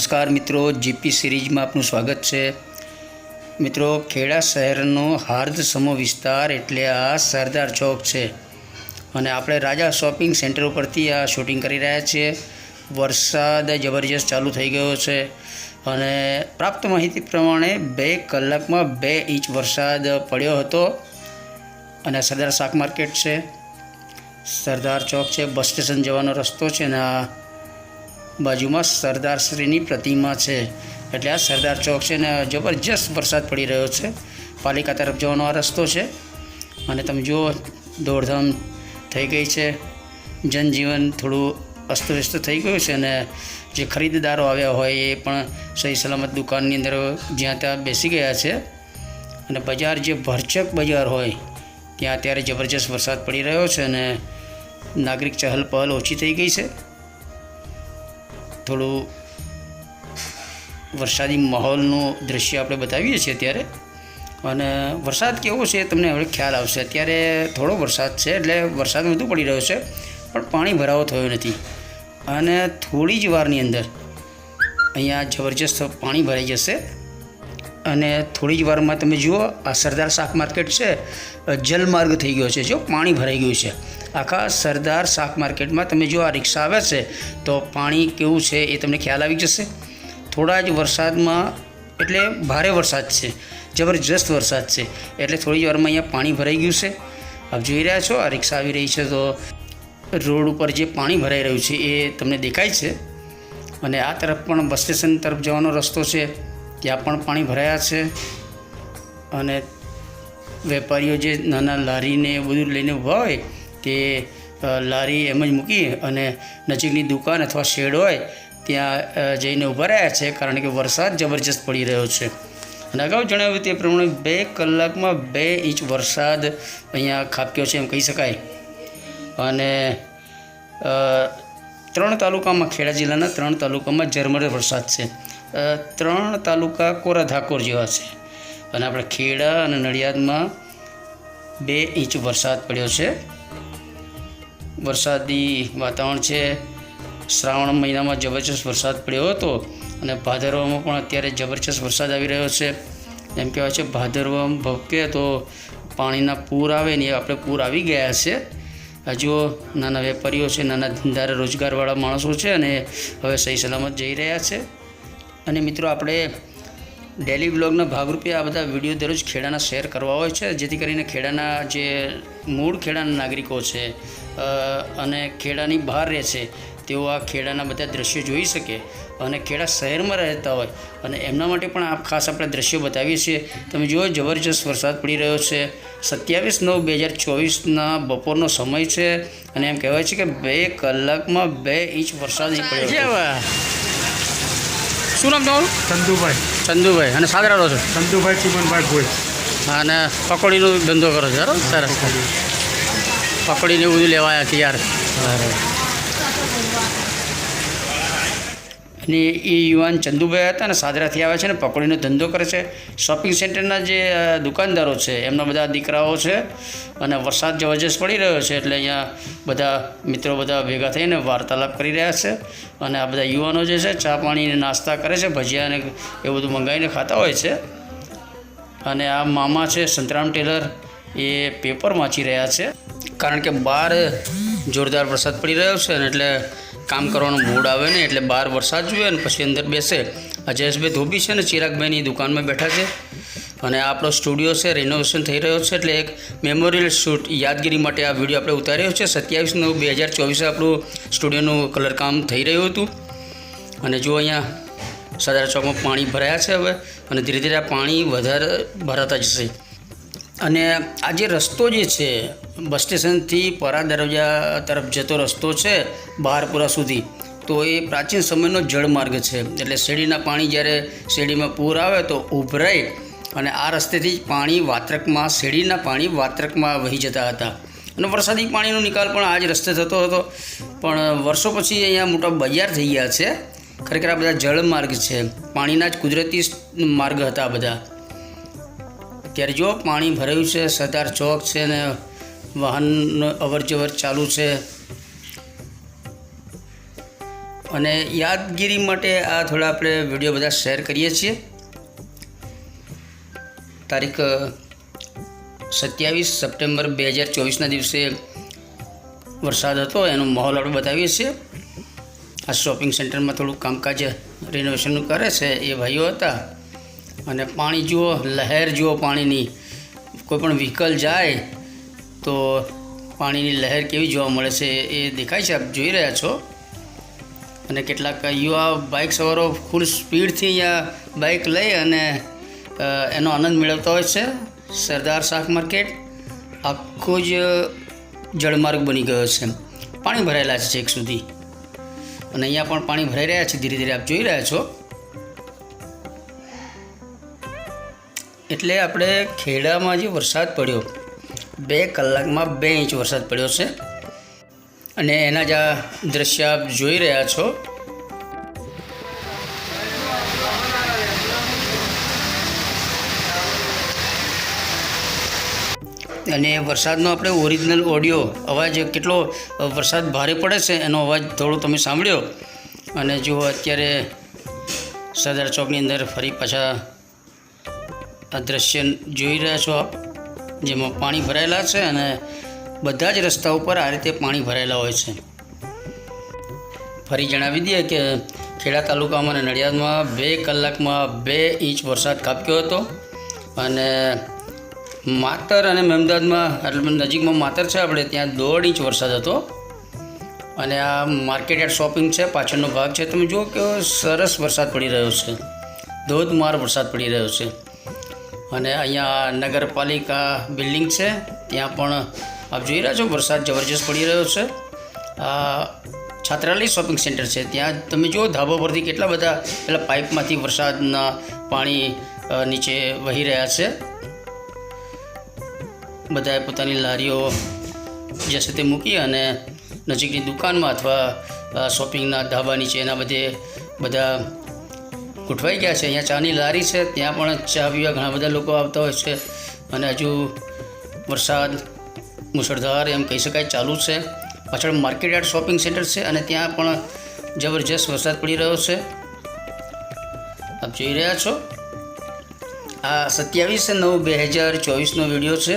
નમસ્કાર મિત્રો જીપી સિરીઝમાં આપનું સ્વાગત છે. મિત્રો, ખેડા શહેરનો હાર્દ સમો વિસ્તાર એટલે આ સરદાર ચોક છે. અને આપણે રાજા શોપિંગ સેન્ટર ઉપરથી આ શૂટિંગ કરી રહ્યા છીએ. વરસાદ જબરજસ્ત ચાલુ થઈ ગયો છે અને પ્રાપ્ત માહિતી પ્રમાણે બે કલાકમાં બે ઇંચ વરસાદ પડ્યો હતો અને સરદાર શાક માર્કેટ છે. સરદાર ચોક છે, બસ સ્ટેશન જવાનો રસ્તો છે ને આ બાજુમાં સરદારશ્રીની પ્રતિમા છે. એટલે આ સરદાર ચોક છે ને જબરજસ્ત વરસાદ પડી રહ્યો છે. પાલિકા તરફ જવાનો આ રસ્તો છે. અને તમે જુઓ, દોડધામ થઈ ગઈ છે. જનજીવન થોડું અસ્તવ્યસ્ત થઈ ગયું છે અને જે ખરીદદારો આવ્યા હોય એ પણ સહી સલામત દુકાનની અંદર જ્યાં ત્યાં બેસી ગયા છે. અને બજાર જે ભરચક બજાર હોય, ત્યાં અત્યારે જબરજસ્ત વરસાદ પડી રહ્યો છે અને નાગરિક ચહલ પહલ ઓછી થઈ ગઈ છે. થોડું વરસાદી માહોલનું દ્રશ્ય આપણે બતાવીએ છીએ અત્યારે. અને વરસાદ કેવો છે તમને હવે ખ્યાલ આવશે. અત્યારે થોડો વરસાદ છે એટલે વરસાદ વધુ પડી રહ્યો છે, પણ પાણી ભરાવો થયો નથી. અને થોડી જ વારની અંદર અહીંયા જબરજસ્ત પાણી ભરાઈ જશે. અને થોડી જ વારમાં તમે જુઓ, આ સરદાર શાક માર્કેટ છે, જલમાર્ગ થઈ ગયો છે. જો પાણી ભરાઈ ગયું છે. આખા સરદાર શાક માર્કેટમાં તમે જો આ રિક્ષા આવે છે, તો પાણી કેવું છે એ તમને ખ્યાલ આવી જશે. થોડા જ વરસાદમાં, એટલે ભારે વરસાદ છે, જબરજસ્ત વરસાદ છે, એટલે થોડી વારમાં અહીંયા પાણી ભરાઈ ગયું છે. આપ જોઈ રહ્યા છો, આ રિક્ષા આવી રહી છે, તો રોડ ઉપર જે પાણી ભરાઈ રહ્યું છે એ તમને દેખાય છે. અને આ તરફ પણ બસ સ્ટેશન તરફ જવાનો રસ્તો છે, ત્યાં પણ પાણી ભરાયા છે. અને વેપારીઓ જે નાના લારીને એ બધું લઈને ઊભા હોય તે લારી એમ જ મૂકી અને નજીકની દુકાન અથવા શેડ હોય, ત્યાં જઈને ઊભા રહ્યા છે કારણ કે વરસાદ જબરજસ્ત પડી રહ્યો છે. અને અગાઉ જણાવ્યું તે પ્રમાણે બે કલાકમાં બે ઇંચ વરસાદ અહીંયા ખાબક્યો છે એમ કહી શકાય. અને ત્રણ તાલુકામાં ખેડા જિલ્લાના ત્રણ તાલુકામાં ઝરમર વરસાદ છે. ત્રણ તાલુકા કોરા ધાકોર જેવા છે. અને આપણે ખેડા અને નડિયાદમાં બે ઇંચ વરસાદ પડ્યો છે. વરસાદી વાતાવરણ છે. શ્રાવણ મહિનામાં જબરજસ્ત વરસાદ પડ્યો હતો અને ભાદરવામાં પણ અત્યારે જબરજસ્ત વરસાદ આવી રહ્યો છે. એમ કહેવાય છે ભાદરવામાં ભપકે તો પાણીના પૂર આવે ને એ આપણે પૂર આવી ગયા છે. હજુ નાના વેપારીઓ છે, નાના ધંધારા રોજગારવાળા માણસો છે અને હવે સહી સલામત જઈ રહ્યા છે. અને મિત્રો, આપણે ડેલી બ્લોગના ભાગરૂપે આ બધા વીડિયો દરરોજ ખેડાના શેર કરવા હોય છે. જેથી કરીને ખેડાના જે મૂળ ખેડાના નાગરિકો છે અને ખેડાની બહાર રહે છે તેઓ આ ખેડાના બધા દ્રશ્યો જોઈ શકે અને ખેડા શહેરમાં રહેતા હોય. અને એમના માટે પણ આ ખાસ આપણે દ્રશ્યો બતાવીએ છીએ. તમે જુઓ જબરજસ્ત વરસાદ પડી રહ્યો છે. સત્યાવીસ નવ બે હજાર ચોવીસના બપોરનો સમય છે અને એમ કહેવાય છે કે બે કલાકમાં બે ઇંચ વરસાદ નીકળ્યો શું નામ તમારું? ચંદુભાઈ ચંદુભાઈ અને સાદરા રહો છો? ચંદુભાઈ ચુમનભાઈ ભોઈ. અને પકોડીનો ધંધો કરો છો બરાબર? સરસ. પકોડીને એવું લેવાયા કે અને એ યુવાન ચંદુભાઈ હતા ને સાદરાથી આવે છે ને પકોડીનો ધંધો કરે છે. શોપિંગ સેન્ટરના જે દુકાનદારો છે, એમના બધા દીકરાઓ છે અને વરસાદ જબરજસ્ત પડી રહ્યો છે એટલે અહીંયા બધા મિત્રો બધા ભેગા થઈને વાર્તાલાપ કરી રહ્યા છે અને આ બધા યુવાનો જે છે ચા પાણીને નાસ્તા કરે છે ભજીયાને એ બધું મંગાવીને ખાતા હોય છે. અને આ મામા છે, સંતરામ ટેલર, એ પેપર વાંચી રહ્યા છે. કારણ કે બહાર જોરદાર વરસાદ પડી રહ્યો છે ને એટલે કામ કરવાનો મૂડ આવે ને એટલે બહાર વરસાદ જોઈએ ને પછી અંદર બેસે. આ જયેશભાઈ ધોબી છે ને, ચિરાગભાઈની દુકાનમાં બેઠા છે. અને આપણો સ્ટુડિયો છે રિનોવેશન થઈ રહ્યો છે એટલે એક મેમોરિયલ શૂટ યાદગીરી માટે આ વીડિયો આપણે ઉતાર્યો છે. સત્યાવીસ નવ બે હજાર ચોવીસે આપણું સ્ટુડિયોનું કલર કામ થઈ રહ્યું હતું. અને જો અહીંયા સરદાર ચોકમાં પાણી ભરાયા છે હવે, અને ધીરે ધીરે આ પાણી વધારે ભરાતા જશે. અને આ જે રસ્તો જે છે, બસ સ્ટેશનથી પરા દરવાજા તરફ જતો રસ્તો છે, બહારપુરા સુધી, તો એ પ્રાચીન સમયનો જળમાર્ગ છે. એટલે શેરડીના પાણી જ્યારે શેરડીમાં પૂર આવે તો ઉભરાય અને આ રસ્તેથી જ પાણી વાત્રકમાં, શેરડીના પાણી વાત્રકમાં વહી જતા હતા. અને વરસાદી પાણીનો નિકાલ પણ આ જ રસ્તે થતો હતો. પણ વર્ષો પછી અહીંયા મોટા બજાર થઈ ગયા છે. ખરેખર આ બધા જળમાર્ગ છે. પાણીના જ કુદરતી માર્ગ હતા બધા. ત્યારે જો પાણી ભરાયું છે, સરદાર ચોક છે ને વાહનનો અવર જવર ચાલુ છે. અને યાદગીરી માટે આ થોડા આપણે વીડિયો બધા શેર કરીએ છીએ. તારીખ સત્યાવીસ સપ્ટેમ્બર બે હજાર ચોવીસના દિવસે વરસાદ હતો, એનો માહોલ આપણે બતાવીએ છીએ. આ શોપિંગ સેન્ટરમાં થોડું કામકાજ, રિનોવેશનનું કરે છે એ ભાઈઓ હતા. અને પાણી જુઓ, લહેર જુઓ પાણીની. કોઈ પણ વ્હીકલ જાય તો પાણીની લહેર કેવી જોવા મળે છે એ દેખાય છે, આપ જોઈ રહ્યા છો. અને કેટલાક યુવા બાઇક સવારો ફૂલ સ્પીડથી અહીંયા બાઇક લઈ અને એનો આનંદ મેળવતા હોય છે. સરદાર શાક માર્કેટ આખો જ જળમાર્ગ બની ગયો છે પાણી ભરાયેલા છે છેક સુધી. અને અહીંયા પણ પાણી ભરાઈ રહ્યા છે ધીરે ધીરે, આપ જોઈ રહ્યા છો. એટલે આપણે ખેડામાં જે વરસાદ પડ્યો, બે કલાકમાં બે ઇંચ વરસાદ પડ્યો છે. અને એના જ આ દ્રશ્ય આપ જોઈ રહ્યા છો. અને વરસાદનો આપણે ઓરિજિનલ ઓડિયો, અવાજ કેટલો વરસાદ ભારે પડે છે એનો અવાજ થોડો તમે સાંભળ્યો. અને જો અત્યારે સરદાર ચોકની અંદર ફરી પાછા આ દ્રશ્ય જોઈ રહ્યા છો આપ, જેમાં પાણી ભરાયેલા છે અને બધા જ રસ્તા ઉપર આ રીતે પાણી ભરાયેલા હોય છે. ફરી જણાવી દઈએ કે ખેડા તાલુકામાં અને નડિયાદમાં બે કલાકમાં બે ઇંચ વરસાદ કાપ્યો હતો અને માતર અને મહેમદાદમાં, એટલે નજીકમાં માતર છે, આપણે ત્યાં દોઢ ઇંચ વરસાદ હતો. અને આ માર્કેટ યાર્ડ શોપિંગ છે, પાછળનો ભાગ છે, તમે જુઓ કે સરસ વરસાદ પડી રહ્યો છે. ધોધમાર વરસાદ પડી રહ્યો છે. અને અહીંયા નગરપાલિકા બિલ્ડિંગ છે. ત્યાં પણ આપ જોઈ રહ્યા છો વરસાદ જબરજસ્ત પડી રહ્યો છે. આ છાત્રાલય શોપિંગ સેન્ટર છે. ત્યાં તમે જુઓ ધાબા પરથી કેટલા બધા પેલા પાઇપમાંથી વરસાદના પાણી નીચે વહી રહ્યા છે. બધાએ પોતાની લારીઓ જે છે તે મૂકી અને નજીકની દુકાનમાં અથવા શોપિંગના ધાબા નીચે એના બધે બધા ગોઠવાઈ ગયા છે. અહીંયા ચાની લારી છે, ત્યાં પણ ચા પીવા ઘણા બધા લોકો આવતા હોય છે. અને હજુ વરસાદ મુસળધાર એમ કહી શકાય ચાલુ છે. પાછળ માર્કેટ યાર્ડ શોપિંગ સેન્ટર છે અને ત્યાં પણ જબરજસ્ત વરસાદ પડી રહ્યો છે. આપ જોઈ રહ્યા છો. આ સત્યાવીસ નવ બે હજાર ચોવીસનો વીડિયો છે.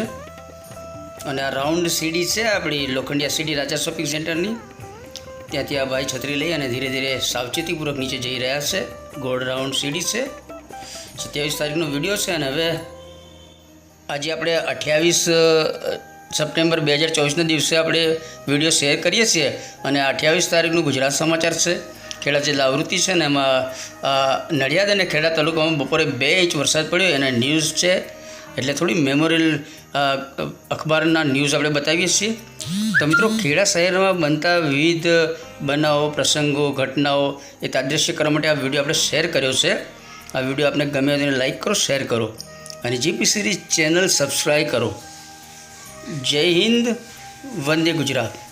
અને આ રાઉન્ડ સીડી છે આપણી લોખંડિયા સીડી રાજા શોપિંગ સેન્ટરની. ત્યાંથી આ ભાઈ છત્રી લઈ અને ધીરે ધીરે સાવચેતીપૂર્વક નીચે જઈ રહ્યા છે. ગોળ રાઉન્ડ સીડી છે. સત્યાવીસ તારીખનો વીડિયો છે અને હવે આજે આપણે અઠ્યાવીસ સપ્ટેમ્બર બે હજાર ચોવીસના દિવસે આપણે વીડિયો શેર કરીએ છીએ અને અઠ્યાવીસ તારીખનું ગુજરાત સમાચાર છે. ખેડા જિલ્લા આવૃત્તિ છે ને એમાં નડિયાદ અને ખેડા તાલુકામાં બપોરે બે ઇંચ વરસાદ પડ્યો એના ન્યૂઝ છે. એટલે થોડી મેમોરિયલ અખબારના ન્યૂઝ આપણે બતાવીએ છીએ. તો મિત્રો, ખેડા શહેરમાં બનતા વિવિધ બનાવો, પ્રસંગો, ઘટનાઓ એ તાદ્રશ્ય કરવા માટે આ વીડિયો આપણે શેર કર્યો છે. આ વીડિયો આપને ગમે તેને લાઇક કરો, શેર કરો. અને જીપી સિરીઝ ચેનલ સબસ્ક્રાઈબ કરો. જય હિન્દ, વંદે ગુજરાત.